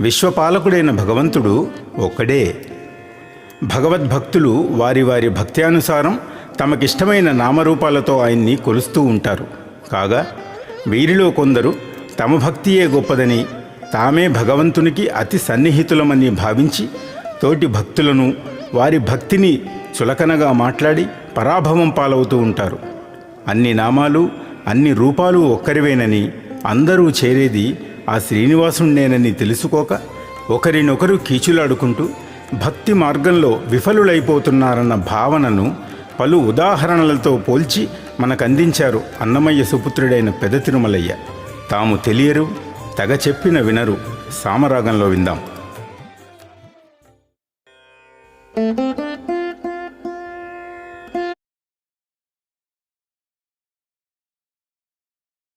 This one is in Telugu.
విశ్వపాలకుడైన భగవంతుడు ఒక్కడే. భగవద్భక్తులు వారి వారి భక్త్యానుసారం తమకిష్టమైన నామరూపాలతో ఆయన్ని కొలుస్తూ ఉంటారు. కాగా వీరిలో కొందరు తమ భక్తియే గొప్పదని తామే భగవంతునికి అతి సన్నిహితులమని భావించి తోటి భక్తులను వారి భక్తిని చులకనగా మాట్లాడి పరాభవం పాలవుతూ ఉంటారు. అన్ని నామాలు అన్ని రూపాలు ఒక్కరివేనని అందరూ చేరేది ఆ శ్రీనివాసుడు నేనని తెలుసుకోక ఒకరినొకరు కీచులాడుకుంటూ భక్తి మార్గంలో విఫలులైపోతున్నారన్న భావనను పలు ఉదాహరణలతో పోల్చి మనకందించారు అన్నమయ్య సుపుత్రుడైన పెద తిరుమలయ్య. తాము తెలియరు తగ చెప్పిన వినరు. సామరాగంలో విందాం. thank you